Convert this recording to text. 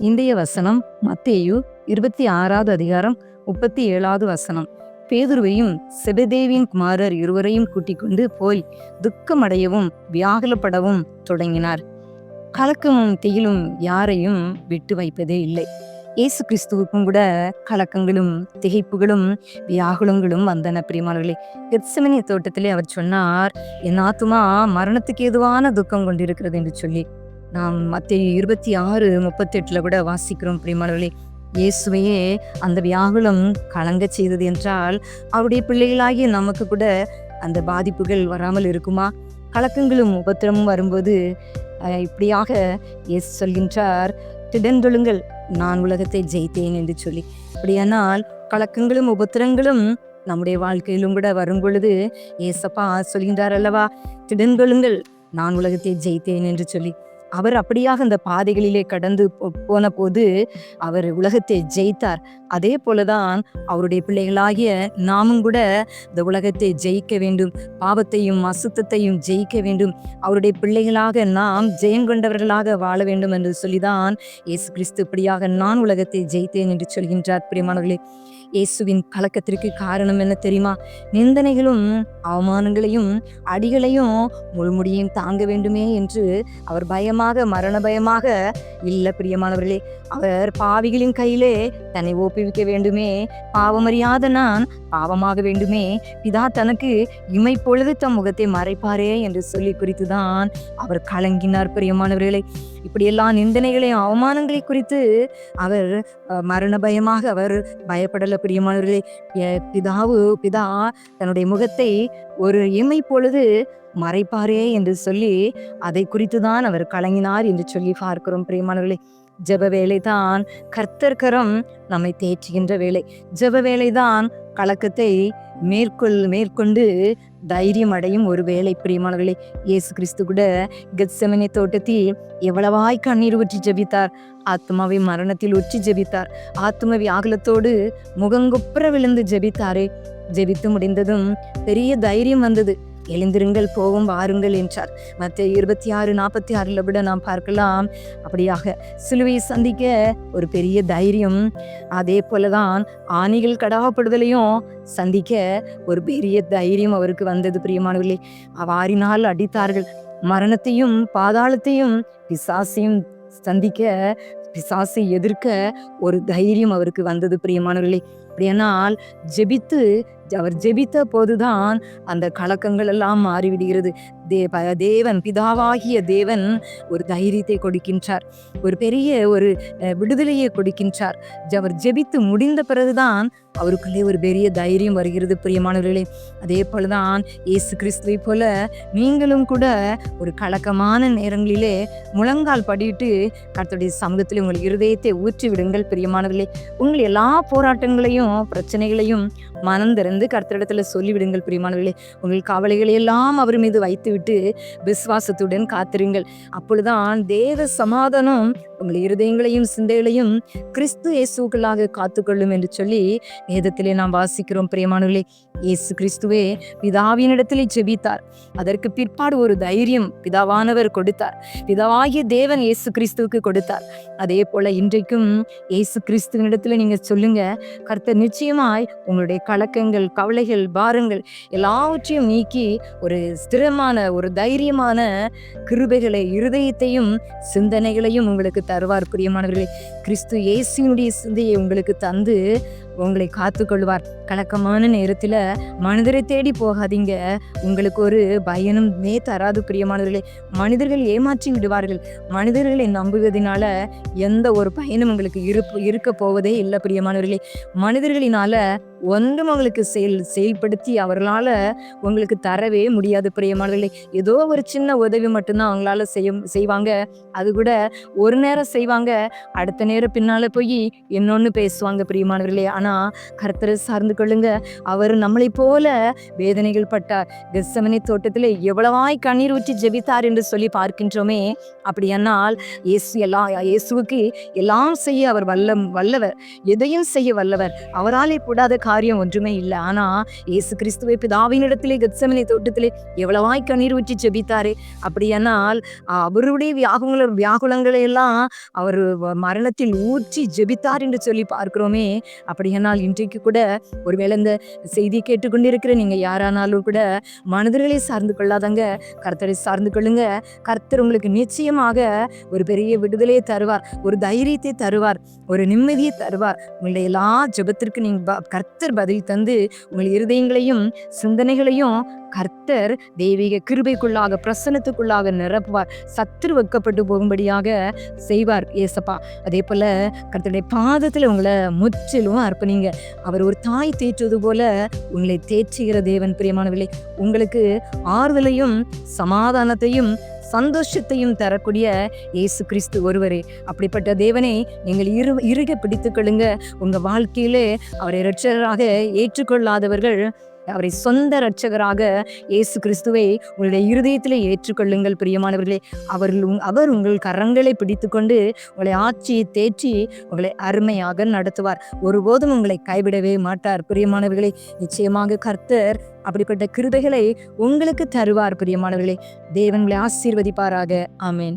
இந்திய வசனம் மத்தேயு இருபத்தி ஆறாவது அதிகாரம் முப்பத்தி ஏழாவது வசனம். பேதுருவையும் செபதேவியின் குமாரர் இருவரையும் கூட்டிக் கொண்டு போய் துக்கமடையவும் வியாகுலப்படவும் தொடங்கினார். கலக்கமும் திகிலும் யாரையும் விட்டு வைப்பதே இல்லை. இயேசு கிறிஸ்துவுக்கும் கூட கலக்கங்களும் திகைப்புகளும் வியாகுலங்களும் வந்தன பிரியமானவர்களே. கெத்சமனிய தோட்டத்திலே அவர் சொன்னார் என் ஆத்துமா மரணத்துக்கு ஏதுவான துக்கம் கொண்டிருக்கிறது என்று சொல்லி. நாம் மத்திய இருபத்தி ஆறு முப்பத்தெட்டில் கூட வாசிக்கிறோம் பிரியமானவர்களே இயேசுவையே அந்த வியாகுலம் கலங்க செய்தது என்றால் அவருடைய பிள்ளைகளாகிய நமக்கு கூட அந்த பாதிப்புகள் வராமல் இருக்குமா? கலக்கங்களும் உபத்திரமும் வரும்போது இப்படியாக இயேசு சொல்கின்றார் திடந்தொழுங்கள் நான் உலகத்தை ஜெயித்தேன் என்று சொல்லி. அப்படியானால் கலக்கங்களும் உபத்திரங்களும் நம்முடைய வாழ்க்கையிலும் கூட வரும் பொழுது ஏசப்பா சொல்கின்றார் அல்லவா திடன்கொள்ளுங்கள் நான் உலகத்தை ஜெயித்தேன் என்று சொல்லி. அவர் அப்படியாக அந்த பாதைகளிலே கடந்து போ- போன போது அவர் உலகத்தை ஜெயித்தார். அதே போலதான் அவருடைய பிள்ளைகளாகிய நாமும் கூட இந்த உலகத்தை ஜெயிக்க வேண்டும் பாவத்தையும் அசுத்தத்தையும் ஜெயிக்க வேண்டும். அவருடைய பிள்ளைகளாக நாம் ஜெயங்கொண்டவர்களாக வாழ வேண்டும் என்று சொல்லிதான் இயேசு கிறிஸ்து இப்படியாக நான் உலகத்தை ஜெயித்தேன் என்று சொல்கின்றார். பிரியமானவர்களே இயேசுவின் கலக்கத்திற்கு காரணம் என்ன தெரியுமா? நிந்தனைகளும் அவமானங்களையும் அடிகளையும் முழுமுடியும் தாங்க வேண்டுமே என்று அவர் பயமாக மரண பயமாக இல்ல பிரியமானவர்களே அவர் பாவிகளின் கையிலே தன்னை ஒப்புவிக்க வேண்டுமே. பாவமறியாத நான் பாவமாக வேண்டுமே. பிதா தனக்கு இமை பொழுது தம் முகத்தை மறைப்பாரே என்று சொல்லி குறித்துதான் அவர் கலங்கினார் பிரியமானவர்களே. இப்படியெல்லாம் நிந்தனைகளையும் அவமானங்களை குறித்து அவர் மரண பயமாக அவர் பயப்படல பிரியமானவர்களே பிதாவு பிதா தன்னுடைய முகத்தை ஒரு இமை பொழுது மறைப்பாரே என்று சொல்லி அதை குறித்து தான் அவர் கலங்கினார் என்று சொல்லி பார்க்கிறோம் பிரியமானவர்களே. ஜெப வேலைதான் கர்த்தர்கரம் நம்மை தேற்றுகின்ற வேலை ஜெப வேலைதான் கலக்கத்தை மேற்கொள் மேற்கொண்டு தைரியம் அடையும் ஒரு வேலை பிரியமானவர்களே இயேசு கிறிஸ்து கூட கெத்செமனே தோட்டத்தில் எவ்வளவாய் கண்ணீர் ஊற்றி ஜெபித்தார். ஆத்மாவை மரணத்தில் உச்சி ஜெபித்தார். ஆத்ம ஆகலத்தோடு முகங்குப்புற விழுந்து ஜெபித்தாரே. ஜெபித்து முடிந்ததும் பெரிய தைரியம் வந்தது. எழுந்திருங்கள் போகும் வாருங்கள் என்றார். மற்ற இருபத்தி ஆறு நாற்பத்தி ஆறில் விட நாம் பார்க்கலாம். அப்படியாக சிலுவையை சந்திக்க ஒரு பெரிய தைரியம். அதே போலதான் ஆணிகள் கடாகப்படுதலையும் சந்திக்க ஒரு பெரிய தைரியம் அவருக்கு வந்தது பிரியமானவர்களே. அவ்வாறினால் அடித்தார்கள். மரணத்தையும் பாதாளத்தையும் பிசாசையும் சந்திக்க பிசாசை எதிர்க்க ஒரு தைரியம் அவருக்கு வந்தது பிரியமானவர்களே. அப்படியானால் ஜெபித்து அவர் ஜெபித்த போதுதான் அந்த கலக்கங்கள் எல்லாம் மாறிவிடுகிறது. தே ப- தேவன் பிதாவாகிய தேவன் ஒரு தைரியத்தை கொடுக்கின்றார். ஒரு பெரிய ஒரு விடுதலையை கொடுக்கின்றார். அவர் ஜெபித்து முடிந்த பிறகுதான் அவருக்குள்ளே ஒரு பெரிய தைரியம் வருகிறது பிரியமானவர்களே. அதே போலதான் இயேசு கிறிஸ்துவை போல நீங்களும் கூட ஒரு கலக்கமான நேரங்களிலே முழங்கால் படிட்டு கர்த்தருடைய சமூகத்தில் உங்கள் இருதயத்தை ஊற்றி விடுங்கள் பிரியமானவர்களே. உங்கள் எல்லா போராட்டங்களையும் பிரச்சனைகளையும் மனம் திறந்து கர்த்தரிடத்துல சொல்லிவிடுங்கள் பிரியமானவர்களே. உங்கள் கவலைகளை எல்லாம் அவர் மீது வைத்துவிட்டு விசுவாசத்துடன் காத்திருங்கள். அப்பொழுதுதான் தேவ சமாதானம் உங்கள் இருதயங்களையும் சிந்தைகளையும் கிறிஸ்து இயேசுக்களாக காத்துக்கொள்ளும் என்று சொல்லி வேதத்திலே நாம் வாசிக்கிறோம் பிரியமானவர்களே. இயேசு கிறிஸ்துவே பிதாவினிடத்திலே ஜெபித்தார். அதற்கு பிற்பாடு ஒரு தைரியம் பிதாவானவர் கொடுத்தார். பிதாவாகிய தேவன் இயேசு கிறிஸ்துவுக்கு கொடுத்தார். அதே போல இன்றைக்கும் இயேசு கிறிஸ்துவனிடத்துல நீங்க சொல்லுங்க கர்த்தர் நிச்சயமாய் உங்களுடைய கலக்கங்கள் கவலைகள் பாரங்கள் எல்லாவற்றையும் நீக்கி ஒரு ஸ்திரமான ஒரு தைரியமான கிருபைகளை இருதயத்தையும் சிந்தனைகளையும் உங்களுக்கு தருவார் பிரியமானவர்களே. கிறிஸ்து இயேசுனுடைய சிந்தையை உங்களுக்கு தந்து உங்களை காத்துக்கொள்வார். கலக்கமான நேரத்தில் மனிதரை தேடி போகாதீங்க. உங்களுக்கு ஒரு பயனுமே தராது பிரியமானவர்களே. மனிதர்கள் ஏமாற்றி விடுவார்கள். மனிதர்களை நம்புவதனால எந்த ஒரு பயனும் உங்களுக்கு இருப்பு இருக்க போவதே இல்லை பிரியமானவர்களே. மனிதர்களினால ஒன்றும் அவங்களுக்கு செயல் செயல்படுத்தி அவர்களால் உங்களுக்கு தரவே முடியாது பிரியமானவர்களே. ஏதோ ஒரு சின்ன உதவி மட்டும்தான் அவங்களால செய்ய செய்வாங்க. அது கூட ஒரு நேரம் செய்வாங்க அடுத்த நேரம் பின்னால் போய் இன்னொன்று பேசுவாங்க பிரியமானவர்களே. ஆனால் கர்த்தரை சார்ந்து கொள்ளுங்க. அவர் நம்மளை போல வேதனைகள் பட்டார். கெஸ்ஸமனி தோட்டத்தில் எவ்வளவாய் கண்ணீர் ஊற்றி ஜெபித்தார் என்று சொல்லி பார்க்கின்றோமே. அப்படியானால் இயேசு எல்லாம் இயேசுவுக்கு எல்லாம் செய்ய அவர் வல்ல வல்லவர். எதையும் செய்ய வல்லவர். அவராலே கூடாத காரியம் ஒன்றுமே இல்லை. ஆனால் இயேசு கிறிஸ்துவை பிதாவினிடத்திலே கெத்சமனி தோட்டத்திலே எவ்வளவாய் கண்ணீர் ஊற்றி செபித்தாரு அப்படியானால் அவருடைய வியாகுல வியாகுலங்களை எல்லாம் அவர் மரணத்தில் ஊற்றி ஜெபித்தார் என்று சொல்லி பார்க்கிறோமே. அப்படியானால் இன்றைக்கு கூட ஒருவேளை இந்த செய்தியை கேட்டுக்கொண்டிருக்கிற நீங்கள் யாரானாலும் கூட மனிதர்களை சார்ந்து கொள்ளாதங்க. கர்த்தரை சார்ந்து கொள்ளுங்க. கர்த்தர் உங்களுக்கு நிச்சயமாக ஒரு பெரிய விடுதலையை தருவார் ஒரு தைரியத்தை தருவார் ஒரு நிம்மதியை தருவார். உங்களுடைய எல்லா ஜெபத்திற்கு நீங்கள் கர்த்த கர்த்தர் பதில் தந்து உங்கள் இருதயங்களையும் சிந்தனைகளையும் கர்த்தர் தெய்வீக கிருபைக்குள்ளாக பிரசனத்துக்குள்ளாக நிரப்புவார். சத்துரு வைக்கப்பட்டு போகும்படியாக செய்வார் ஏசப்பா அதே போல கர்த்தருடைய பாதத்தில் உங்களை முற்றிலும் அர்ப்பணிங்க. அவர் ஒரு தாய் தேற்றுவது போல உங்களை தேற்றுகிற தேவன் பிரியமானவில்லை உங்களுக்கு ஆறுதலையும் சமாதானத்தையும் சந்தோஷத்தையும் தரக்கூடிய இயேசு கிறிஸ்து ஒருவரே. அப்படிப்பட்ட தேவனை நீங்கள் இரு இறுக பிடித்துக் கொள்ளுங்க. வாழ்க்கையிலே அவரை இரட்சராக ஏற்றுக்கொள்ளாதவர்கள் அவரை சொந்த ரட்சகராக இயேசு கிறிஸ்துவை உங்களுடைய இருதயத்திலே ஏற்றுக்கொள்ளுங்கள் பிரியமானவர்களே. அவர்கள் உங்- அவர் உங்கள் கரங்களை பிடித்துக்கொண்டு உங்களை ஆட்சி தேற்றி உங்களை அருமையாக நடத்துவார். ஒருபோதும் உங்களை கைவிடவே மாட்டார் பிரியமானவர்களே. நிச்சயமாக கர்த்தர் அப்படிப்பட்ட கிருதைகளை உங்களுக்கு தருவார் பிரியமானவர்களே. தேவன்களை ஆசீர்வதிப்பாராக. ஆமேன்.